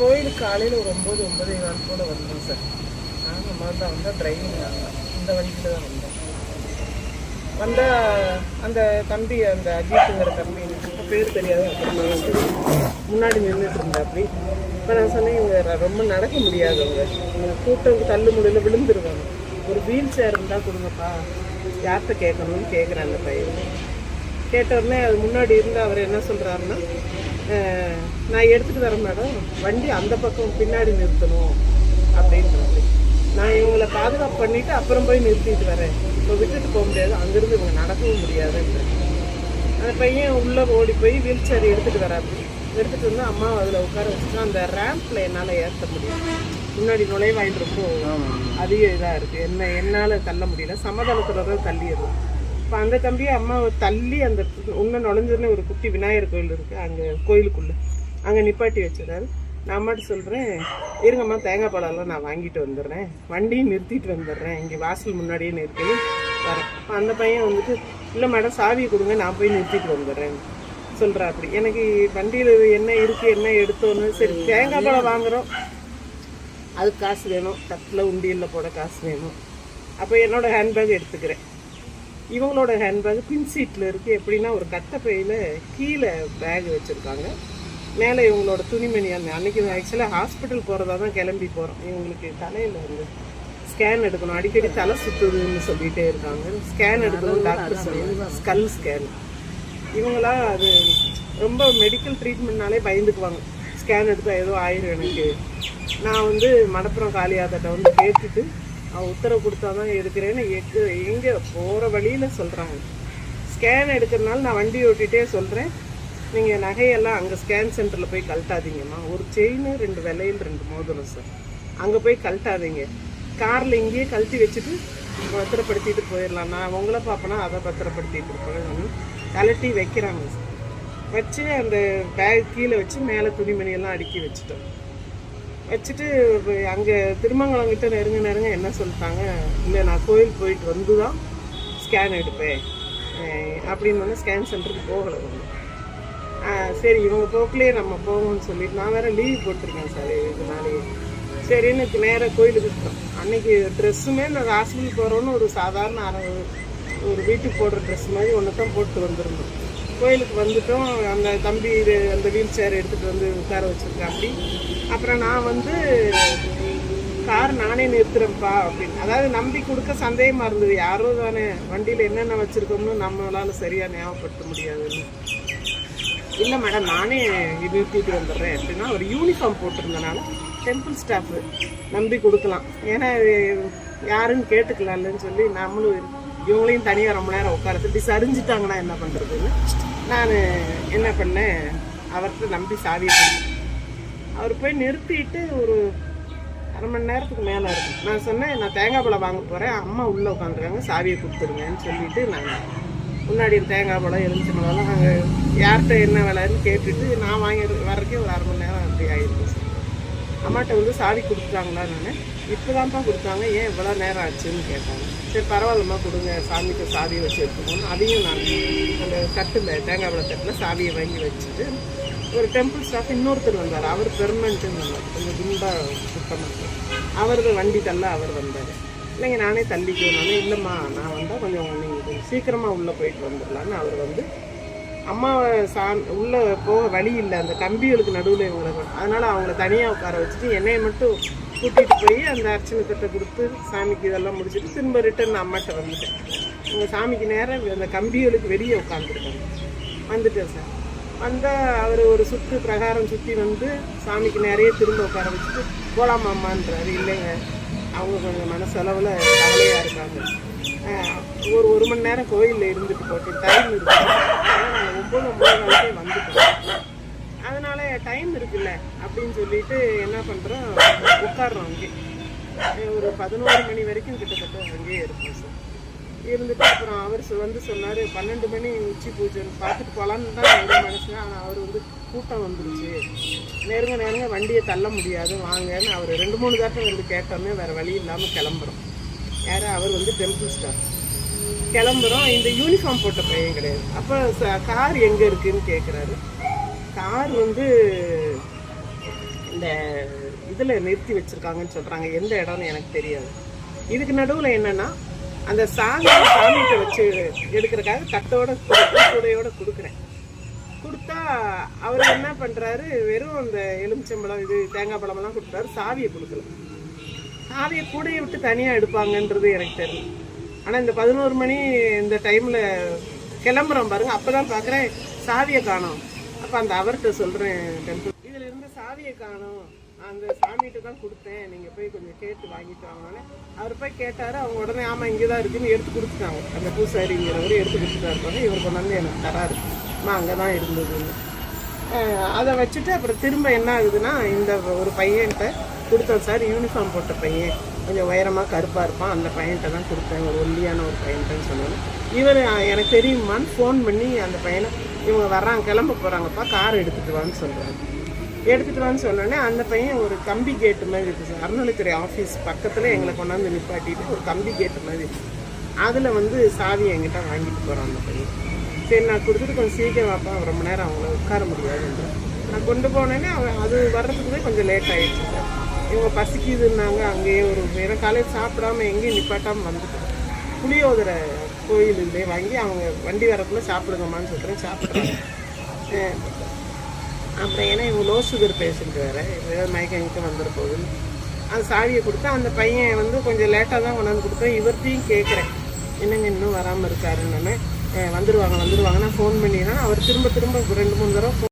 கோயிலுக்கு காலையில் ஒரு ஒம்பது ஒம்பது கால் போல் வந்தோம் சார். நாங்கள் முதல்ல வந்தால் டிரைவிங் நாங்கள் இந்த வழியில் தான் வந்தோம். வந்தால் அந்த தம்பி அந்த அஜித்துங்கிற தம்பி இப்போ பேர் தெரியாது அப்புறமா முன்னாடி நின்றுட்டு இருந்தா அப்படி. இப்போ நான் சொன்னேன் இவங்க ர- ரொம்ப நடக்க முடியாதவங்க. இவங்க கூட்டம் தள்ளு முடியல விழுந்துருவாங்க. ஒரு வீல் சேர் இருந்தால் கொடுங்கப்பா. யார்கிட்ட கேட்கணும்னு கேட்குறேன் அந்த பையன். கேட்ட உடனே அது முன்னாடி இருந்து அவர் என்ன சொல்கிறாருன்னா நான் எடுத்துகிட்டு வரேன் மேடம். வண்டி அந்த பக்கம் பின்னாடி நிறுத்தணும் அப்படின்றாரு நான் இவங்களை பாதுகாப்பு பண்ணிவிட்டு அப்புறம் போய் நிறுத்திட்டு வரேன். இப்போ விட்டுட்டு போக முடியாது. அங்கேருந்து இவங்க நடக்கவும் முடியாதுன்ற அந்த பையன் உள்ளே ஓடி போய் வீல் சேர் எடுத்துகிட்டு வராரு. எடுத்துகிட்டு வந்து அம்மா அதில் உட்கார வச்சுட்டு அந்த ரேம்பில் என்னால் ஏற்ற முடியும் முன்னாடி நுழைவாயில் ரொம்ப அதிக இதாக இருக்குது என்ன என்னால் தள்ள முடியல. சமதளத்தில் தள்ளிடுறோம் இப்போ அந்த தம்பியை அம்மாவை தள்ளி அந்த உன்ன நுழைஞ்சதுன்னு ஒரு குட்டி விநாயகர் கோயில் இருக்குது அங்கே கோயிலுக்குள்ளே. அங்கே நிப்பாட்டி வச்சிடறாரு. நான் மட்டும் சொல்கிறேன் இருங்கம்மா தேங்காய் பழம்லாம் நான் வாங்கிட்டு வந்துடுறேன். வண்டியும் நிறுத்திட்டு வந்துடுறேன். இங்கே வாசல் முன்னாடியே நிறுத்தி வரேன். அந்த பையன் வந்துட்டு இல்லை மேடம் சாவியை கொடுங்க நான் போய் நிறுத்திட்டு வந்துடுறேன். சொல்கிறா அப்படி எனக்கு வண்டியில் என்ன இருக்குது என்ன எடுத்தோன்னு சரி தேங்காய் பழம் வாங்குகிறோம் அதுக்கு காசு வேணும். தட்டில் உண்டியலில் போட காசு வேணும். அப்போ என்னோடய ஹேண்ட்பேக் எடுத்துக்கிறேன். இவங்களோட ஹேண்ட்பேக் பின் சீட்டில் இருக்குது எப்படின்னா ஒரு கட்டை பையில் கீழே பேக் வச்சுருக்காங்க. மேலே இவங்களோட துணிமணி அந்த அன்னைக்கு ஆக்சுவலாக ஹாஸ்பிட்டல் போகிறதா தான் கிளம்பி போகிறோம் இவங்களுக்கு தலையில் வந்து ஸ்கேன் எடுக்கணும். அடிக்கடி தலை சுத்துதுன்னு சொல்லிகிட்டே இருக்காங்க. ஸ்கேன் எடுக்கணும் டாக்டர் சொல்லுவாங்க. ஸ்கல் ஸ்கேன் இவங்களா அது ரொம்ப மெடிக்கல் ட்ரீட்மெண்ட்னாலே பயந்துக்குவாங்க. ஸ்கேன் எடுத்தா ஏதோ ஆயிரும் எனக்கு. நான் வந்து மடப்புறம் காளியாத்தட்ட வந்து கேட்டுட்டு உத்தரவு கொடுத்தா தான் எடுக்கிறேன்னு எக்கு எங்கே போகிற வழியில் சொல்கிறாங்க ஸ்கேன் எடுக்கிறதுனால நான் வண்டி ஓட்டிகிட்டே சொல்கிறேன் நீங்கள் நகையெல்லாம் அங்கே ஸ்கேன் சென்டரில் போய் கழட்டாதீங்கம்மா. ஒரு செயின் ரெண்டு விலையில் ரெண்டு மோதிரம் சார் அங்கே போய் கழட்டாதீங்க. காரில் இங்கேயே கழட்டி வச்சுட்டு பத்திரப்படுத்திட்டு போயிடலாம் நான் உங்களை பார்ப்பேனா அதை பத்திரப்படுத்திட்டு இருப்பேன். கழட்டி வைக்கிறாங்க சார் வச்சு அந்த பேக் கீழே வச்சு மேலே துணிமணியெல்லாம் அடுக்கி வச்சுட்டோம். வச்சுட்டு அங்கே திருமங்கலங்கிட்ட நெருங்க நெருங்க என்ன சொல்லிட்டாங்க? இல்லை நான் கோயில் போயிட்டு வந்து தான் ஸ்கேன் எடுப்பேன் அப்படின்னு வந்து ஸ்கேன் சென்டருக்கு போகலை ஒன்று சரி இவங்க போக்கிலே நம்ம போவோம்னு சொல்லிட்டு நான் வேறு லீவ் போட்டிருக்கேன் சார் இதனாலேயே சரின்னு நேராக கோயிலுக்கு விட்டோம் அன்னைக்கு ட்ரெஸ்ஸுமே நான் ஹாஸ்பிட்டல் போகிறோன்னு ஒரு சாதாரண ஒரு வீட்டுக்கு போடுற ட்ரெஸ் மாதிரி ஒன்று தான் போட்டு வந்திருந்தோம். கோயிலுக்கு வந்துட்டோம். அந்த தம்பி இது அந்த வீல் சேர் எடுத்துகிட்டு வந்து உட்கார வச்சிருக்கேன் அப்படி. அப்புறம் நான் வந்து கார் நானே நிறுத்துறேன்ப்பா அப்படின்னு. அதாவது நம்பி கொடுக்க சந்தேகமாக இருந்தது. யாரோ தானே வண்டியில் என்னென்ன வச்சுருக்கோம்னு நம்மளால் சரியாக ஞாபகப்படுத்த முடியாதுன்னு. இல்லை மேடம் நானே நிறுத்திட்டு வந்துடுறேன் அப்படின்னா ஒரு யூனிஃபார்ம் போட்டிருந்தனால டெம்பிள் ஸ்டாஃப் நம்பி கொடுக்கலாம். ஏன்னா யாருன்னு யாருன்னு கேட்டுக்கலாம்லன்னு சொல்லி நம்மளும் இவங்களையும் தனியாக ரொம்ப நேரம் உட்காரத்து இப்படி சரிஞ்சிட்டாங்கன்னா என்ன பண்ணுறதுன்னு நான் என்ன பண்ணேன் அவர்கிட்ட நம்பி சாவியை அவர் போய் நிறுத்திட்டு ஒரு அரை மணி நேரத்துக்கு மேலே இருக்கும் நான் சொன்னேன் நான் தேங்காய் பழம் வாங்க போகிறேன் அம்மா உள்ளே உட்காந்துருக்காங்க சாவியை கொடுத்துருங்கன்னு சொல்லிட்டு நான் முன்னாடி தேங்காய் பழம் எலுமிச்சை பழம்லாம் அங்கே யார்கிட்ட என்ன விலைன்னு கேட்டுட்டு நான் வாங்கி வர்றதுக்கே ஒரு அரை மணி நேரம் அப்படி ஆகிருக்கும் சார் அம்மாட்ட வந்து சாவி கொடுத்துட்டாங்களா நான்? இப்போ தான்ப்பா கொடுத்தாங்க. ஏன் இவ்வளோ நேரம் ஆச்சுன்னு கேட்டாங்க. சரி பரவாயில்லம்மா கொடுங்க. சாமிக்கு சாவியை வச்சு எடுத்துக்கோன்னு அதையும் நான் அந்த தட்டில் தேங்காய் பழ தட்டில் சாவியை வாங்கி வச்சுட்டு ஒரு டெம்பிள் ஸ்டாஃப் இன்னொருத்தர் வந்தார். அவர் பெர்மனண்ட்டுன்னு வந்தார். கொஞ்சம் குண்டாக சுத்தமாக அவரது வண்டி தள்ள அவர் வந்தார். இல்லைங்க நானே தள்ளிக்கணும். இல்லைம்மா நான் வந்தால் கொஞ்சம் நீங்கள் கொஞ்சம் சீக்கிரமாக உள்ளே போயிட்டு வந்துடலான்னு அவர் வந்து அம்மாவை சா உள்ளே போக வழி இல்லை. அந்த கம்பிகளுக்கு நடுவில் இவங்களை கொண்டு- அவங்கள தனியாக உட்கார வச்சுட்டு என்னையை மட்டும் கூட்டிகிட்டு போய் அந்த அர்ச்சனை தட்டை கொடுத்து சாமிக்கு இதெல்லாம் முடிச்சுட்டு திரும்ப ரிட்டர்ன் அம்மாட்ட வந்துட்டேன். உங்க சாமிக்கு நேரம் அந்த கம்பிகளுக்கு வெளியே உட்காந்துருக்காங்க வந்துட்டேன் சார். வந்தால் அவர் ஒரு சுற்று பிரகாரம் சுற்றி வந்து சாமிக்கு நிறைய திரும்ப உட்கார வச்சுட்டு போலாமாம்மான்றாரு இல்லைங்க. அவங்க கொஞ்சம் மனசளவில் கவலையாக இருக்காங்க. ஒரு ஒரு மணி நேரம் கோயிலில் இருந்துட்டு போட்டு டைம் இருக்கு. ஒம்பது ஒம்பது வந்துட்டோம். அதனால டைம் இருக்குல்ல அப்படின்னு சொல்லிட்டு என்ன பண்ணுறோம் உட்காடுறோம் அங்கே. ஒரு பதினோரு மணி வரைக்கும் கிட்டத்தட்ட அங்கேயே இருப்போம் சார். இருந்துட்டு அப்புறம் அவர் சொ- வந்து சொன்னார் பன்னெண்டு மணி உச்சி பூஜைன்னு பார்த்துட்டு போகலான்னு தான் எங்கள் மனசில் ஆனால் அவர் வந்து கூட்டம் வந்துருச்சு. நெருங்க நெருங்க வண்டியை தள்ள முடியாது வாங்கன்னு அவர் ரெண்டு மூணு தாட்டம் வந்து கேட்டோமே வேறு வழி இல்லாமல் கிளம்புறோம். யாரும் அவர் வந்து டெம்பிள் ஸ்டாஃப் கிளம்புறோம். இந்த யூனிஃபார்ம் போட்ட பையன் கிடையாது. அப்போ கார் எங்கே இருக்குன்னு கேட்குறாரு கார் வந்து இந்த இதில் நிறுத்தி வச்சுருக்காங்கன்னு சொல்கிறாங்க எந்த இடம்னு எனக்கு தெரியாது. இதுக்கு நடுவில் என்னென்னா அந்த சாமி சாமிகிட்ட வச்சு எடுக்கிறக்காக தட்டோட கொடுத்து கூடையோட கொடுக்குறேன். கொடுத்தா அவர் என்ன பண்ணுறாரு வெறும் அந்த எலுமிச்சம்பழம் இது தேங்காய் பழமெல்லாம் கொடுத்தாரு சாவியை கொடுக்கல. சாவியை கூடையை விட்டு தனியாக எடுப்பாங்கன்றது எனக்கு தெரியும். ஆனால் இந்த பதினோரு மணி இந்த டைமில் கிளம்புறோம் பாருங்கள் அப்போ தான் பார்க்குறேன் சாவியை காணோம். அப்போ அந்த அவர்கிட்ட சொல்கிறேன் டெம்பிள். இதில் இருந்து சாவியை காணோம். அந்த சாமிகிட்ட தான் கொடுத்தேன். நீங்கள் போய் கொஞ்சம் கேட்டு வாங்கிட்டு வாங்கன்னு. அவர் போய் கேட்டார். அவங்க உடனே ஆமாம் இங்கே தான் இருக்குன்னு எடுத்து கொடுத்துட்டாங்க. அந்த பூசாரிங்கிறவர் எடுத்து கொடுத்துட்டா இருப்பாங்க இவர் கொண்டாந்து எனக்கு தராரு. அம்மா அங்கே தான் இருந்ததுன்னு அதை வச்சுட்டு அப்புறம் திரும்ப என்ன ஆகுதுன்னா இந்த ஒரு பையன்கிட்ட கொடுத்தோம் சார். யூனிஃபார்ம் போட்ட பையன். கொஞ்சம் உயரமாக கருப்பாக இருப்பான். அந்த பையன்கிட்ட தான் கொடுத்தேன் ஒரு ஒல்லியான ஒரு பையன்ட்டுன்னு சொன்னேன் இவர் எனக்கு தெரியுமான்னு ஃபோன் பண்ணி அந்த பையனை இவங்க வர்றாங்க கிளம்ப போகிறாங்கப்பா கார் எடுத்துகிட்டு வான்னு சொல்கிறாங்க எடுத்துகிட்டு வான்னு சொன்னோடனே அந்த பையன் ஒரு கம்பி கேட்டு மாதிரி இருக்குது சார். ஆஃபீஸ் பக்கத்தில் எங்களை கொண்டாந்து நிப்பாட்டிட்டு ஒரு கம்பி கேட்டு மாதிரி இருக்கு. அதில் வந்து சாவி என்கிட்ட வாங்கிட்டு போகிறான் அந்த பையன். சரி நான் கொடுத்துட்டு கொஞ்சம் சீக்கிரம் வாப்பா. ரொம்ப நேரம் அவங்கள உட்கார முடியாதுன்ற நான் கொண்டு போனேன்னே அவன் அது வர்றதுக்குமே கொஞ்சம் லேட் ஆகிடுச்சு சார். இவங்க பசிக்குதுன்னாங்க அங்கேயே ஒரு ஏன்னா காலையில் சாப்பிடாம எங்கேயும் நிப்பாட்டாமல் வந்துட்டோம். புளியோதரை கோயிலுலேயே வாங்கி அவங்க வண்டி வரக்குள்ளே சாப்பிடுங்கம்மான்னு சொல்கிறேன் சாப்பிட்றாங்க. அப்புறம் ஏன்னா இவங்க லோ சுகர் பேஷண்ட் வேறு ஏதாவது மயக்கம் எங்கே வந்துட போகுதுன்னு அந்த சாவியை கொடுத்தா அந்த பையன் வந்து கொஞ்சம் லேட்டாக தான் கொண்டாந்து கொடுத்தேன். இவர்த்தையும் கேட்குறேன். என்னங்க இன்னும் வராமல் இருக்காருன்னு. வந்துடுவாங்க வந்துடுவாங்க நான் ஃபோன் பண்ணிடுறேன். அவர் திரும்ப திரும்ப ரெண்டு மூணு தடவை